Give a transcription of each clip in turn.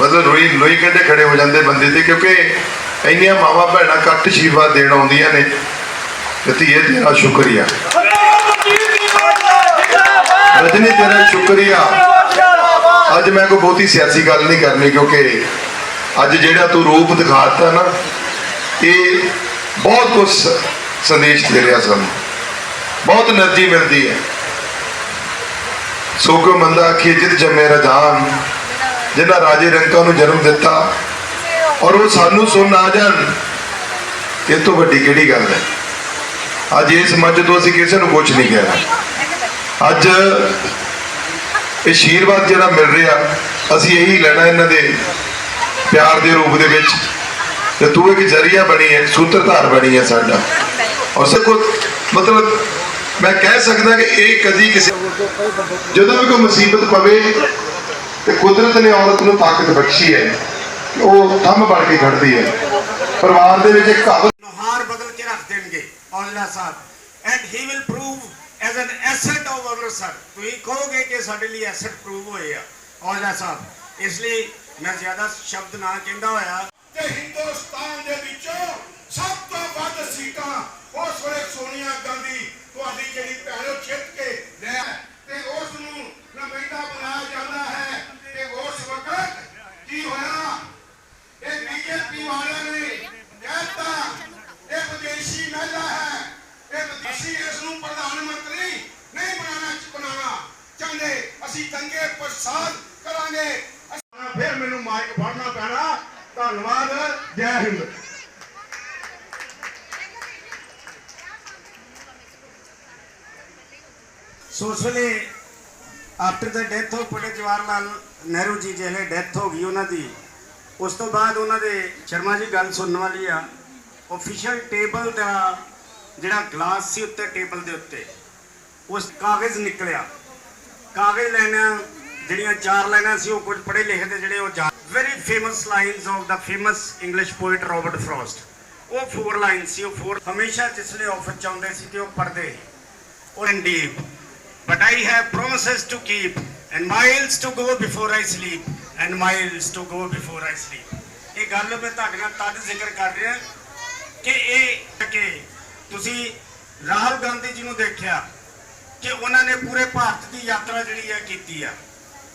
ਮਤਲਬ ਰੋਈ ਲੋਈ ਕੰਢੇ ਖੜੇ ਹੋ ਜਾਂਦੇ ਬੰਦੇ ਤੇ, ਕਿਉਂਕਿ ਇੰਨੀਆਂ ਮਾਵਾਂ ਭੈਣਾਂ ਕੱਟ ਆਸ਼ੀਰਵਾਦ ਦੇਣ ਆਉਂਦੀਆਂ ਨੇ। ਤੇ ਧੀਏ, ਤੇਰਾ ਸ਼ੁਕਰੀਆ। ਰਜਨੀ, ਤੇਰਾ ਸ਼ੁਕਰੀਆ। ਅੱਜ ਮੈਂ ਕੋਈ ਬਹੁਤੀ ਸਿਆਸੀ ਗੱਲ ਨਹੀਂ ਕਰਨੀ, ਕਿਉਂਕਿ ਅੱਜ ਜਿਹੜਾ ਤੂੰ ਰੂਪ ਦਿਖਾਤਾ ਨਾ, ਇਹ ਬਹੁਤ ਕੁਝ ਸੰਦੇਸ਼ ਦੇ ਰਿਹਾ ਸਾਨੂੰ। ਬਹੁਤ એનર્ਜੀ ਮਿਲਦੀ ਹੈ। ਸੋ ਕੋ ਮੰਦਾ ਆਖੀ ਜਿਤ ਜਮੇ ਰਜਾਨ, ਜਿਨ੍ਹਾਂ ਰਾਜੇ ਰੰਕਾ ਨੂੰ ਜਨਮ ਦਿੱਤਾ ਔਰ ਉਹ ਸਾਨੂੰ ਸੁਣ ਆ ਜਾਣ, ਇਹ ਤੋਂ ਵੱਡੀ ਕਿਹੜੀ ਗੱਲ ਹੈ? ਅੱਜ ਇਸ ਮੱਝ ਤੋਂ ਅਸੀਂ ਕਿਸੇ ਨੂੰ ਕੁਝ ਨਹੀਂ ਕਹਿਣਾ। ਅੱਜ ਇਹ ਸ਼ੀਰਵਾਦ ਜਿਹੜਾ ਮਿਲ ਰਿਹਾ, ਅਸੀਂ ਇਹੀ ਲੈਣਾ ਇਹਨਾਂ ਦੇ ਪਿਆਰ ਦੇ ਰੂਪ ਦੇ ਵਿੱਚ। ਤੇ ਤੂੰ ਇੱਕ ਜ਼ਰੀਆ ਬਣੀ ਹੈ ਸੂਤਰਧਾਰ ਬਣੀ ਹੈ ਸਾਡਾ। ਔਰ ਸਭ ਕੁਝ ਮਤਲਬ ਮੈਂ ਕਹਿ ਸਕਦਾ ਕਿ ਇਹ ਕਦੀ ਕਿਸੇ ਜਦੋਂ ਵੀ ਕੋਈ ਮੁਸੀਬਤ ਪਵੇ ਤੇ ਕੁਦਰਤ ਨੇ ਔਰਤ ਨੂੰ ਤਾਕਤ ਬਖਸ਼ੀ ਹੈ ਉਹ ਥੰਮ ਬਣ ਕੇ ਖੜਦੀ ਹੈ। ਪਰਿਵਾਰ ਦੇ ਵਿੱਚ ਇੱਕ ਕਹਾਵਤ ਨੁਹਾਰ ਬਦਲ ਕੇ ਰੱਖ ਦੇਣਗੇ Aujla Sahib. And he will prove as an asset of Amritsar ਤੁਸੀਂ ਕਹੋਗੇ ਕਿ ਸਾਡੇ ਲਈ ਐਸੈਟ ਪ੍ਰੂਵ ਹੋਏ ਆ ਔਜਲਾ ਸਾਹਿਬ। ਇਸ ਲਈ ਮੈਂ ਜ਼ਿਆਦਾ ਸ਼ਬਦ ਨਾ ਕਹਿੰਦਾ ਹੋਇਆ। ਤੇ ਹਿੰਦੁਸਤਾਨ ਦੇ ਵਿੱਚੋਂ ਸਭ ਤੋਂ ਵੱਧ ਸੀਟਾਂ ਉਸ ਵੇਲੇ ਸੋਨੀਆ ਗਾਂਧੀ ਤੁਹਾਡੀ ਜਿਹੜੀ ਭੈਣ ਉਹ ਜਿੱਤ ਕੇ ਲੈ ਤੇ ਉਸ ਨੂੰ ਨੁਮਾਇੰਦਾ ਬਣਾਇਆ ਜਾਂਦਾ ਹੈ ਤੇ ਉਸ ਵਕਤ ਕੀ ਹੋਇਆ? ਇਹ ਬੀਜੇਪੀ ਵਾਲਿਆਂ ਨੇ ਕਹਿਤਾ ਇਹ ਵਿਦੇਸ਼ੀ ਮਹਿਲਾ ਹੈ, ਇਹ ਵਿਦੇਸ਼ੀ ਇਸ ਨੂੰ ਪ੍ਰਧਾਨ ਮੰਤਰੀ ਨਹੀਂ ਬਣਾਉਣਾ ਬਣਾਉਣਾ ਚਾਹੁੰਦੇ। ਅਸੀਂ ਦੰਗੇ ਪ੍ਰਸਾਦ ਕਰਾਂਗੇ। ਫਿਰ ਮੈਨੂੰ ਮਾਈਕ ਫੜਨਾ ਪੈਣਾ। ਧੰਨਵਾਦ, ਜੈ ਹਿੰਦ। ਸੋ ਉਸ ਵੇਲੇ after the death of Pandit Jawahar Lal Nehru ji ਜਿਹੜੇ ਡੈਥ ਹੋ ਗਈ ਉਹਨਾਂ ਦੀ, ਉਸ ਤੋਂ ਬਾਅਦ ਉਹਨਾਂ ਦੇ ਸ਼ਰਮਾ ਜੀ ਗੱਲ ਸੁਣਨ ਵਾਲੀ ਆ ਅਫੀਸ਼ੀਅਲ ਟੇਬਲ ਦਾ ਜਿਹੜਾ ਗਲਾਸ ਸੀ ਉੱਤੇ ਟੇਬਲ ਦੇ ਉੱਤੇ, ਉਸ ਕਾਗਜ਼ ਨਿਕਲਿਆ ਕਾਗਜ਼ ਲੈਣਾ, ਜਿਹੜੀਆਂ ਚਾਰ ਲਾਈਨਾਂ ਸੀ ਉਹ ਕੁਝ ਪੜ੍ਹੇ ਲਿਖੇ ਦੇ ਜਿਹੜੇ ਉਹ very famous lines of the famous English poet Robert Frost ਉਹ ਫੋਰ ਲਾਈਨ ਸੀ, ਉਹ ਫੋਰ ਹਮੇਸ਼ਾ ਜਿਸ ਲਈ 'ਚ ਆਉਂਦੇ ਸੀ ਤੇ ਉਹ ਪੜ੍ਹਦੇ or and. But I have promises to keep and miles to go before I sleep and miles to go before I sleep. ਇਹ ਗੱਲ ਮੈਂ ਤੁਹਾਡੇ ਨਾਲ ਤਦ ਜ਼ਿਕਰ ਕਰ ਰਿਹਾ ਕਿ ਇਹ ਕਿ ਤੁਸੀਂ ਰਾਹੁਲ ਗਾਂਧੀ ਜੀ ਨੂੰ ਦੇਖਿਆ ਕਿ ਉਹਨਾਂ ਨੇ ਪੂਰੇ ਭਾਰਤ ਦੀ ਯਾਤਰਾ ਜਿਹੜੀ ਹੈ ਕੀਤੀ ਆ।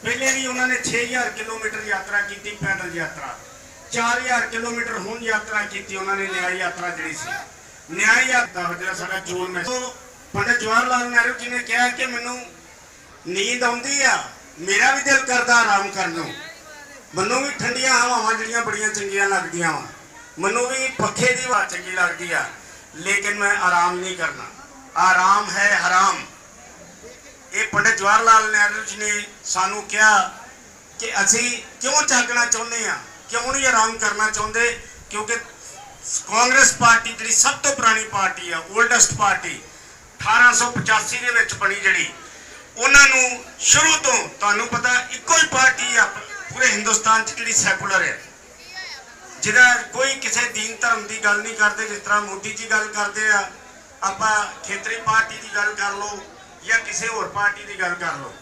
ਪਹਿਲੇ ਵੀ ਉਹਨਾਂ ਨੇ 6000 ਕਿਲੋਮੀਟਰ ਯਾਤਰਾ ਕੀਤੀ, ਪੈਦਲ ਯਾਤਰਾ। 4000 ਕਿਲੋਮੀਟਰ ਹੁਣ ਯਾਤਰਾ ਕੀਤੀ, ਉਹਨਾਂ ਨੇ ਨਿਆਂ ਯਾਤਰਾ ਜਿਹੜੀ ਸੀ। ਨਿਆਂ ਯਾਤਰਾ ਜਿਹੜਾ ਸਾਡਾ ਚੋਣ ਮੈਂ ਪੰਡਿਤ ਜਵਾਹਰ ਲਾਲ ਨਹਿਰੂ ਜੀ ਨੇ ਕਿਹਾ ਕਿ ਮੈਨੂੰ ਨੀਂਦ ਆਉਂਦੀ ਆ, ਮੇਰਾ ਵੀ ਦਿਲ ਕਰਦਾ ਆਰਾਮ ਕਰਨ ਨੂੰ। ਮੈਨੂੰ ਵੀ ਠੰਡੀਆਂ ਹਵਾਵਾਂ ਜਿਹੜੀਆਂ ਬੜੀਆਂ ਚੰਗੀਆਂ ਲੱਗਦੀਆਂ ਵਾ। ਮੈਨੂੰ ਵੀ ਪੱਖੇ ਦੀ ਹਵਾ ਚੰਗੀ ਲੱਗਦੀ ਆ, ਲੇਕਿਨ ਮੈਂ ਆਰਾਮ ਨਹੀਂ ਕਰਨਾ। ਆਰਾਮ ਹੈ ਹਰਾਮ। ਇਹ ਪੰਡਿਤ ਜਵਾਹਰ ਲਾਲ ਨਹਿਰੂ ਜੀ ਨੇ ਸਾਨੂੰ ਕਿਹਾ ਕਿ ਅਸੀਂ ਕਿਉਂ ਜਾਗਣਾ ਚਾਹੁੰਦੇ ਆ? ਕਿਉਂ ਨਹੀਂ ਆਰਾਮ ਕਰਨਾ ਚਾਹੁੰਦੇ? ਕਿਉਂਕਿ ਕਾਂਗਰਸ ਪਾਰਟੀ ਜਿਹੜੀ ਸਭ ਤੋਂ ਪੁਰਾਣੀ ਪਾਰਟੀ ਆ 올ਡੈਸਟ ਪਾਰਟੀ 1885 ਦੇ ਵਿੱਚ ਬਣੀ ਜਿਹੜੀ, ਉਹਨਾਂ ਨੂੰ ਸ਼ੁਰੂ ਤੋਂ ਤੁਹਾਨੂੰ ਪਤਾ ਇੱਕੋ ਹੀ ਪਾਰਟੀ ਆ, ਪੂਰੇ ਹਿੰਦੁਸਤਾਨ 'ਚ ਜਿਹੜੀ ਸੈਕੂਲਰ ਹੈ। ਜਿਹਦਾ ਕੋਈ ਕਿਸੇ ਦੀਨ ਧਰਮ ਦੀ ਗੱਲ ਨਹੀਂ ਕਰਦੇ, ਜਿਸ ਤਰ੍ਹਾਂ ਮੋਦੀ ਜੀ ਗੱਲ ਕਰਦੇ ਆ, ਆਪਾਂ ਖੇਤਰੀ ਪਾਰਟੀ ਦੀ ਗੱਲ ਕਰ ਲਓ ਜਾਂ ਕਿਸੇ ਹੋਰ ਪਾਰਟੀ ਦੀ ਗੱਲ ਕਰ ਲਓ।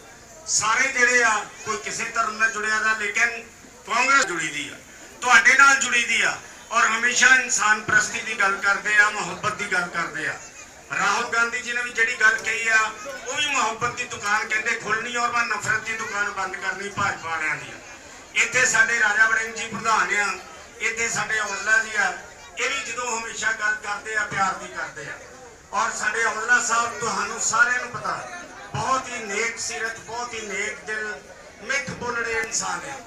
ਸਾਰੇ ਜਿਹੜੇ ਆ, ਕੋਈ ਕਿਸੇ ਧਰਮ ਨਾਲ ਜੁੜਿਆ ਦਾ, ਲੇਕਿਨ ਕਾਂਗਰਸ ਜੁੜੀ ਦੀ ਆ, ਤੁਹਾਡੇ ਨਾਲ ਜੁੜੀ ਦੀ ਆ, ਔਰ ਹਮੇਸ਼ਾ ਇਨਸਾਨ ਪ੍ਰਸਤੀ ਦੀ ਗੱਲ ਕਰਦੇ ਆ, ਮੁਹੱਬਤ ਦੀ ਗੱਲ ਕਰਦੇ ਆ। ਰਾਹੁਲ ਗਾਂਧੀ ਜੀ ਨੇ ਵੀ ਜਿਹੜੀ ਗੱਲ ਕਹੀ ਆ, ਉਹ ਵੀ ਮੁਹੱਬਤ ਦੀ ਦੁਕਾਨ ਕਹਿੰਦੇ ਖੁੱਲਣੀ ਔਰ ਮੈਂ ਨਫ਼ਰਤ ਦੀ ਦੁਕਾਨ ਬੰਦ ਕਰਨੀ ਭਾਜਪਾ ਵਾਲਿਆਂ ਦੀ ਇੱਥੇ ਸਾਡੇ ਰਾਜਾ ਵੜਿੰਗ ਜੀ ਪ੍ਰਧਾਨ ਆ, ਇੱਥੇ ਸਾਡੇ ਔਜਲਾ ਜੀ ਆ, ਇਹ ਵੀ ਜਦੋਂ ਹਮੇਸ਼ਾ ਗੱਲ ਕਰਦੇ ਆ, ਪਿਆਰ ਦੀ ਕਰਦੇ ਆ। ਔਰ ਸਾਡੇ ਔਜਲਾ ਸਾਹਿਬ ਤੁਹਾਨੂੰ ਸਾਰਿਆਂ ਨੂੰ ਪਤਾ, ਬਹੁਤ ਹੀ ਨੇਕ ਸਿਰਤ, ਬਹੁਤ ਹੀ ਨੇਕ ਦਿਲ, ਮਿੱਠ ਬੋਲੜੇ ਇਨਸਾਨ ਆ।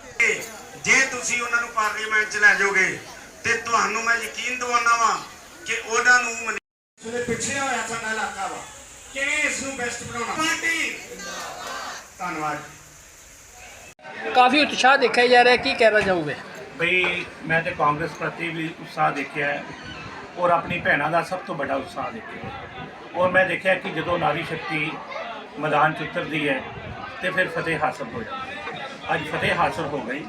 ਜੇ ਤੁਸੀਂ ਉਹਨਾਂ ਨੂੰ ਪਾਰਲੀਮੈਂਟ ਚ ਲੈ ਜਾਓਗੇ, ਤੇ ਤੁਹਾਨੂੰ ਮੈਂ ਯਕੀਨ ਦਿਵਾਉਣਾ ਵਾਂ ਕਿ ਉਹਨਾਂ ਨੂੰ ਉਹਦੇ ਪਿੱਛੇ ਹੋਇਆ ਸਾਡਾ ਇਲਾਕਾ ਵਾ। ਕਿਵੇਂ ਇਸ ਨੂੰ ਬੈਸਟ ਬਣਾਉਣਾ? ਪਾਰਟੀ। ਧੰਨਵਾਦ। ਕਾਫੀ ਉਤਸ਼ਾਹ ਦੇਖਿਆ ਜਾ ਰਿਹਾ ਕੀ ਕਹਿਣਾ ਚਾਹੋਗੇ? ਬਈ ਮੈਂ ਤੇ ਕਾਂਗਰਸ ਪ੍ਰਤੀ ਵੀ ਉਤਸ਼ਾਹ ਦੇਖਿਆ ਹੈ ਔਰ ਆਪਣੀ ਭੈਣਾਂ ਦਾ ਸਭ ਤੋਂ ਵੱਡਾ ਉਤਸ਼ਾਹ ਦੇਖਿਆ। ਔਰ ਮੈਂ ਦੇਖਿਆ ਕਿ ਜਦੋਂ ਨਾਰੀ ਸ਼ਕਤੀ ਮੈਦਾਨ 'ਚ ਉਤਰਦੀ ਹੈ ਤੇ ਫਿਰ ਫਤਿਹ ਹਾਸਲ ਹੋ ਜਾਂਦੀ ਹੈ। ਅੱਜ ਫਤਿਹ ਹਾਸਲ ਹੋ ਗਈ।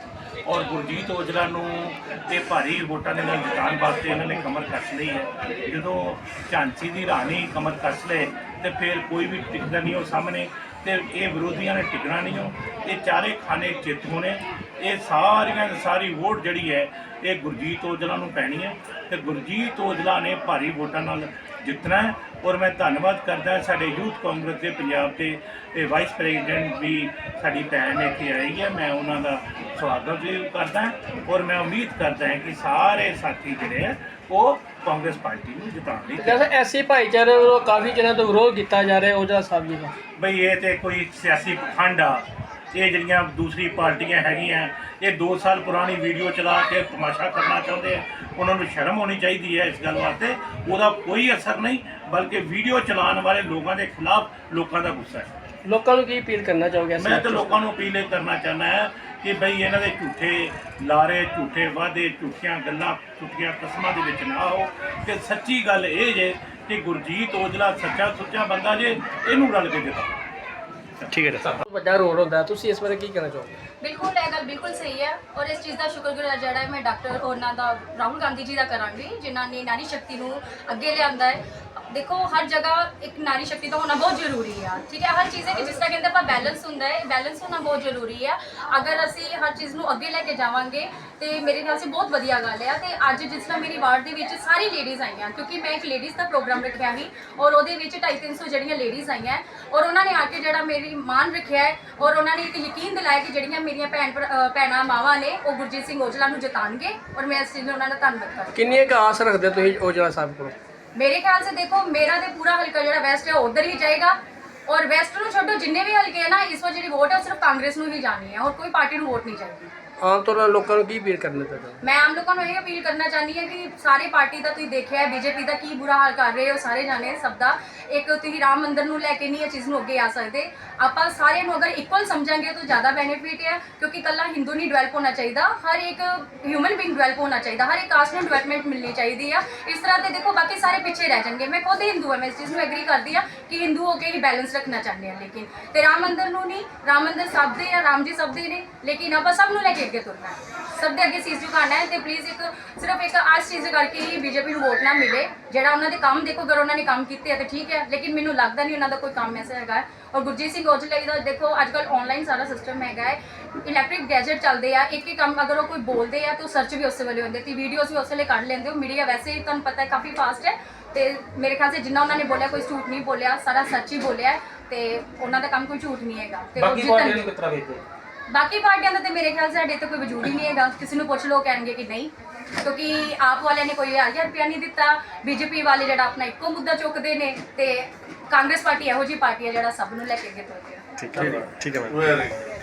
ਔਰ ਗੁਰਜੀਤ ਔਜਲਾ ਨੂੰ ਤੇ ਭਾਰੀ ਵੋਟਾਂ ਦੇ ਨਾਲ ਜਿਤਾਉਣ ਵਾਸਤੇ ਇਹਨਾਂ ਨੇ ਕਮਰ ਕੱਸ ਲਈ ਹੈ। ਜਦੋਂ ਝਾਂਸੀ ਦੀ ਰਾਣੀ ਕਮਰ ਕੱਸ ਲਏ ਤੇ ਫਿਰ ਕੋਈ ਵੀ ਟਿਕਦਾ ਨਹੀਂ ਉਹ ਸਾਹਮਣੇ ਤੇ ਇਹ ਵਿਰੋਧੀਆਂ ਨੇ ਟਿਕਣਾ ਨਹੀਂ ਉਹ। ਇਹ ਚਾਰੇ ਖਾਨੇ ਚਿੱਤ ਹੋਣੇ। ਇਹ ਸਾਰੀਆਂ ਸਾਰੀ ਵੋਟ ਜਿਹੜੀ ਹੈ ਇਹ ਗੁਰਜੀਤ ਔਜਲਾ ਨੂੰ ਪੈਣੀ ਹੈ ਤੇ ਗੁਰਜੀਤ ਔਜਲਾ ਨੇ ਭਾਰੀ ਵੋਟਾਂ ਨਾਲ ਜਿੱਤਣਾ ਹੈ। ਔਰ ਮੈਂ ਧੰਨਵਾਦ ਕਰਦਾ ਸਾਡੇ ਯੂਥ ਕਾਂਗਰਸ ਦੇ ਪੰਜਾਬ ਦੇ ਇਹ ਵਾਈਸ ਪ੍ਰੈਜ਼ੀਡੈਂਟ ਵੀ ਸਾਡੀ ਭੈਣ ਇੱਥੇ ਆਈ ਹੈ। ਮੈਂ ਉਹਨਾਂ ਦਾ ਸਵਾਗਤ ਵੀ ਕਰਦਾ ਔਰ ਮੈਂ ਉਮੀਦ ਕਰਦਾ ਹਾਂ ਕਿ ਸਾਰੇ ਸਾਥੀ ਜਿਹੜੇ ਹੈ ਉਹ ਕਾਂਗਰਸ ਪਾਰਟੀ ਨੂੰ ਜਿਤਾਉਣ ਲਈ ਜੈਸੇ ਐਸੀ ਭਾਈਚਾਰੇ ਵੱਲੋਂ ਕਾਫੀ ਜਨਾਂ ਤੋਂ ਵਿਰੋਧ ਕੀਤਾ ਜਾ ਰਿਹਾ ਉਹਦਾ ਸਾਹਿਬ ਜੀ ਦਾ। ਬਈ ਇਹ ਤੇ ਕੋਈ ਸਿਆਸੀ ਪਖੰਡ ਆ। ਇਹ ਜਿਹੜੀਆਂ ਦੂਸਰੀ ਪਾਰਟੀਆਂ ਹੈਗੀਆਂ ਇਹ 2 ਸਾਲ ਪੁਰਾਣੀ ਵੀਡੀਓ ਚਲਾ ਕੇ ਤਮਾਸ਼ਾ ਕਰਨਾ ਚਾਹੁੰਦੇ ਆ ਉਹਨਾਂ ਨੂੰ ਸ਼ਰਮ ਹੋਣੀ ਚਾਹੀਦੀ ਹੈ ਇਸ ਗੱਲ ਵਾਸਤੇ ਉਹਦਾ ਕੋਈ ਅਸਰ ਨਹੀਂ ਬਲਕਿ ਵੀਡੀਓ ਚਲਾਉਣ ਵਾਲੇ ਲੋਕਾਂ ਦੇ ਖਿਲਾਫ ਲੋਕਾਂ ਦਾ ਗੁੱਸਾ ਹੈ। ਲੋਕਾਂ ਨੂੰ ਕੀ ਅਪੀਲ ਕਰਨਾ ਚਾਹੋਗੇ ਮੈਂ ਤਾਂ ਲੋਕਾਂ ਨੂੰ ਅਪੀਲ ਇਹ ਕਰਨਾ ਚਾਹੁੰਦਾ ਹਾਂ ਕਿ ਬਈ ਇਹਨਾਂ ਦੇ ਝੂਠੇ ਲਾਰੇ ਝੂਠੇ ਵਾਅਦੇ ਝੂਠੀਆਂ ਗੱਲਾਂ ਝੂਠੀਆਂ ਕਸਮਾਂ ਦੇ ਵਿੱਚ ਨਾ ਆਓ। ਤੇ ਸੱਚੀ ਗੱਲ ਇਹ ਜੇ ਕਿ ਗੁਰਜੀਤ ਔਜਲਾ ਸੱਚਾ ਸੁੱਚਾ ਬੰਦਾ ਜੇ ਇਹਨੂੰ ਰਲ ਕੇ ਦਿੱਤਾ ਵੱਡਾ ਰੋਲ ਹੁੰਦਾ ਹੈ। ਤੁਸੀਂ ਇਸ ਬਾਰੇ ਕੀ ਕਹਿਣਾ ਚਾਹੋਗੇ ਬਿਲਕੁਲ ਇਹ ਗੱਲ ਬਿਲਕੁਲ ਸਹੀ ਹੈ ਔਰ ਇਸ ਚੀਜ਼ ਦਾ ਸ਼ੁਕਰਗੁਜ਼ਾਰ ਜਿਹੜਾ ਹੈ ਮੈਂ ਡਾਕਟਰ ਉਹਨਾਂ ਦਾ ਰਾਹੁਲ ਗਾਂਧੀ ਜੀ ਦਾ ਕਰਾਂਗੀ ਜਿਨ੍ਹਾਂ ਨੇ ਨਾਰੀ ਸ਼ਕਤੀ ਨੂੰ ਅੱਗੇ ਲਿਆਂਦਾ ਹੈ ਦੇਖੋ, ਹਰ ਜਗ੍ਹਾ ਇੱਕ ਨਾਰੀ ਸ਼ਕਤੀ ਦਾ ਹੋਣਾ ਬਹੁਤ ਜ਼ਰੂਰੀ ਆ, ਠੀਕ ਹੈ? ਹਰ ਚੀਜ਼ ਹੈ ਕਿ ਜਿਸ ਤਰ੍ਹਾਂ ਕਹਿੰਦੇ ਆਪਾਂ ਬੈਲੈਂਸ ਹੁੰਦਾ ਹੈ ਬੈਲੈਂਸ ਹੋਣਾ ਬਹੁਤ ਜ਼ਰੂਰੀ ਆ। ਅਗਰ ਅਸੀਂ ਹਰ ਚੀਜ਼ ਨੂੰ ਅੱਗੇ ਲੈ ਕੇ ਜਾਵਾਂਗੇ, ਤੇ ਮੇਰੇ ਨਾਲ ਸੇ ਬਹੁਤ ਵਧੀਆ ਗੱਲ ਆ ਤੇ ਅੱਜ ਜਿਸ ਤਰ੍ਹਾਂ ਮੇਰੀ ਵਾਰਡ ਦੇ ਵਿੱਚ ਸਾਰੀ ਲੇਡੀਜ਼ ਆਈਆਂ, ਕਿਉਂਕਿ ਮੈਂ ਇੱਕ ਲੇਡੀਜ਼ ਦਾ ਪ੍ਰੋਗਰਾਮ ਰੱਖਿਆ ਸੀ, ਔਰ ਉਹਦੇ ਵਿੱਚ 250 ਜਿਹੜੀਆਂ ਲੇਡੀਜ਼ ਆਈਆਂ, ਔਰ ਉਹਨਾਂ ਨੇ ਆ ਕੇ ਜਿਹੜਾ ਮੇਰੀ ਮਾਨ ਰੱਖਿਆ ਹੈ, ਔਰ ਉਹਨਾਂ ਨੇ ਇੱਕ ਯਕੀਨ ਦਿਲਾਇਆ ਕਿ ਜਿਹੜੀਆਂ ਮੇਰੀਆਂ ਭੈਣ ਭਰਾ- ਭੈਣਾਂ ਮਾਵਾਂ ਨੇ, ਉਹ ਗੁਰਜੀਤ ਸਿੰਘ ਔਜਲਾ ਨੂੰ ਜਿਤਾਣਗੇ, ਔਰ ਮੈਂ ਇਸ ਚੀਜ਼ ਨੂੰ ਉਹਨਾਂ ਦਾ ਧੰਨਵਾਦ ਕਰਦੀ ਕਿੰਨੀ ਕੁ ਆਸ ਰੱਖਦੇ ਹੋ ਤੁਸੀਂ ਔਜਲਾ ਸਾਹਿਬ ਕੋਲ? ਮੇਰੇ ਖਿਆਲ ਸੇ ਦੇਖੋ, ਮੇਰਾ ਤੇ ਪੂਰਾ ਹਲਕਾ ਜਿਹੜਾ ਵੈਸਟ ਹੈ, ਉਹ ਉਧਰ ਹੀ ਜਾਏਗਾ। ਔਰ ਵੈਸਟ ਨੂੰ ਛੱਡੋ, ਜਿੰਨੇ ਵੀ ਹਲਕੇ ਹੈ ਨਾ, ਇਸ ਵਾਰ ਜਿਹੜੀ ਵੋਟ ਹੈ, ਉਹ ਸਿਰਫ ਕਾਂਗਰਸ ਨੂੰ ਹੀ ਜਾਣੀ ਹੈ ਔਰ ਕੋਈ ਪਾਰਟੀ ਨੂੰ ਵੋਟ ਨਹੀਂ ਚਾਹੀਦੀ। ਆਮ ਤੌਰ 'ਤੇ ਲੋਕਾਂ ਨੂੰ ਕੀ ਅਪੀਲ ਕਰਨਾ ਚਾਹੋਗੇ ਮੈਂ ਆਮ ਲੋਕਾਂ ਨੂੰ ਇਹ ਅਪੀਲ ਕਰਨਾ ਚਾਹੁੰਦੀ ਹਾਂ ਕਿ ਸਾਰੇ ਪਾਰਟੀ ਦਾ ਤੁਸੀਂ ਦੇਖਿਆ ਹੈ, ਬੀਜੇਪੀ ਦਾ ਕੀ ਬੁਰਾ ਹਾਲ ਕਰ ਰਹੇ ਹੋ, ਸਾਰੇ ਜਾਣੇ ਸਭ ਦਾ। ਇੱਕ ਤੁਸੀਂ ਰਾਮ ਮੰਦਿਰ ਨੂੰ ਲੈ ਕੇ ਨਹੀਂ ਇਹ ਚੀਜ਼ ਨੂੰ ਅੱਗੇ ਆ ਸਕਦੇ। ਆਪਾਂ ਸਾਰਿਆਂ ਨੂੰ ਅਗਰ ਇਕੁਅਲ ਸਮਝਾਂਗੇ ਤਾਂ ਜ਼ਿਆਦਾ ਬੈਨੀਫਿਟ ਹੈ, ਕਿਉਂਕਿ ਕੱਲਾ ਹਿੰਦੂ ਨਹੀਂ ਡਿਵੈਲਪ ਹੋਣਾ ਚਾਹੀਦਾ। ਹਰ ਇੱਕ ਹਿਊਮਨ ਬੀਇੰਗ ਡਿਵੈਲਪ ਹੋਣਾ ਚਾਹੀਦਾ, ਹਰ ਇੱਕ ਕਾਸਟ ਨੂੰ ਡਿਵੈਲਪਮੈਂਟ ਮਿਲਣੀ ਚਾਹੀਦੀ ਆ। ਇਸ ਤਰ੍ਹਾਂ ਤੇ ਦੇਖੋ, ਬਾਕੀ ਸਾਰੇ ਪਿੱਛੇ ਰਹਿ ਜਾਣਗੇ। ਮੈਂ ਖੁਦ ਹਿੰਦੂ ਹਾਂ, ਮੈਂ ਇਸ ਚੀਜ਼ ਨੂੰ ਐਗਰੀ ਕਰਦੀ ਆ ਕਿ ਹਿੰਦੂ ਹੋ ਕੇ ਹੀ ਬੈਲੈਂਸ ਰੱਖਣਾ ਚਾਹੁੰਦੇ ਆ ਲੇਕਿਨ ਤੇ ਰਾਮ ਮੰਦਿਰ ਨੂੰ ਨਹੀਂ, ਰਾਮ ਮੰਦਿਰ ਸਭ ਦੇ ਆ, ਰਾਮ ਜੀ ਸਭ ਦੇ ਨੇ, ਲੇਕਿਨ ਆਪਾਂ ਸਭ ਨੂੰ ਲੈ ਕੇ ਅੱਗੇ ਤੁਰਨਾ ਹੈ। ਸਭ ਦੇ ਅੱਗੇ ਸੀਸ ਝੁਕਾਉਣਾ ਹੈ ਤੇ ਪਲੀਜ਼ ਇੱਕ ਸਿਰਫ ਇੱਕ ਆਸ ਚੀਜ਼ ਕਰਕੇ ਹੀ ਬੀਜੇਪੀ ਨੂੰ ਵੋਟ ਨਾ ਮਿਲੇ ਜਿਹੜਾ ਉਹਨਾਂ ਦੇ ਕੰਮ ਦੇਖੋ ਅਗਰ ਉਹਨਾਂ ਨੇ ਕੰਮ ਕੀਤੇ ਆ ਤੇ ਠੀਕ ਹੈ ਲੇਕਿਨ ਮੈਨੂੰ ਲੱਗਦਾ ਨਹੀਂ ਉਹਨਾਂ ਦਾ ਕੋਈ ਕੰਮ ਐਸਾ ਹੈਗਾ ਹੈ। ਔਰ ਗੁਰਜੀਤ ਸਿੰਘ ਔਜਲਾ ਦਾ ਦੇਖੋ ਅੱਜ ਕੱਲ ਆਨਲਾਈਨ ਸਾਰਾ ਸਿਸਟਮ ਹੈਗਾ ਹੈ। ਇਲੈਕਟ੍ਰਿਕ ਗੈਜਟ ਚੱਲਦੇ ਆ ਇੱਕ ਇੱਕ ਕੰਮ ਅਗਰ ਉਹ ਕੋਈ ਬੋਲਦੇ ਆ ਤਾਂ ਸਰਚ ਵੀ ਉਸੇ ਵੇਲੇ ਹੁੰਦੇ ਤੇ ਵੀਡੀਓਜ਼ ਵੀ ਉਸੇ ਵੇਲੇ ਕੱਢ ਲੈਂਦੇ ਹੋ ਮੀਡੀਆ ਵੈਸੇ ਹੀ ਤੁਹਾਨੂੰ ਪਤਾ ਹੈ ਕਾਫੀ ਫਾਸਟ ਹੈ ਤੇ ਮੇਰੇ ਖਿਆਲ ਸੇ ਜਿੰਨਾ ਉਹਨਾਂ ਨੇ ਬੋਲਿਆ ਕੋਈ ਝੂਠ ਨਹੀਂ ਬੋਲਿਆ ਸਾਰਾ ਸੱਚ ਹੀ ਬੋਲਿਆ ਹੈ ਤੇ ਉਹਨਾਂ ਦਾ ਕੰਮ ਕੋਈ ਝੂਠ ਨਹੀਂ ਹੈਗਾ ਤੇ ਉਹ ਜਿੱਤਣ ਬਾਕੀ ਪਾਰਟੀਆਂ ਦਾ ਤੇ ਮੇਰੇ ਖਿਆਲ ਸਾਡੇ ਤੇ ਕੋਈ ਵਜੂਦ ਹੀ ਨਹੀਂ ਹੈਗਾ। ਕਿਸੇ ਨੂੰ ਪੁੱਛ ਲੋ ਕਹਿਣਗੇ ਕਿ ਨਹੀਂ। ਕਿਉਂਕਿ ਆਪ ਵਾਲਿਆਂ ਨੇ ਕੋਈ 1000 ਰੁਪਇਆ ਨਹੀਂ ਦਿੱਤਾ। ਬੀਜੇਪੀ ਵਾਲੇ ਜਿਹੜਾ ਆਪਣਾ ਇੱਕੋ ਮੁੱਦਾ ਚੁੱਕਦੇ ਨੇ ਤੇ ਕਾਂਗਰਸ ਪਾਰਟੀ ਇਹੋ ਜਿਹੀ ਪਾਰਟੀ ਹੈ ਜਿਹੜਾ ਸਭ ਨੂੰ ਲੈ ਕੇ ਅੱਗੇ ਤੁਰਦੀ ਹੈ ਵੈਰੀ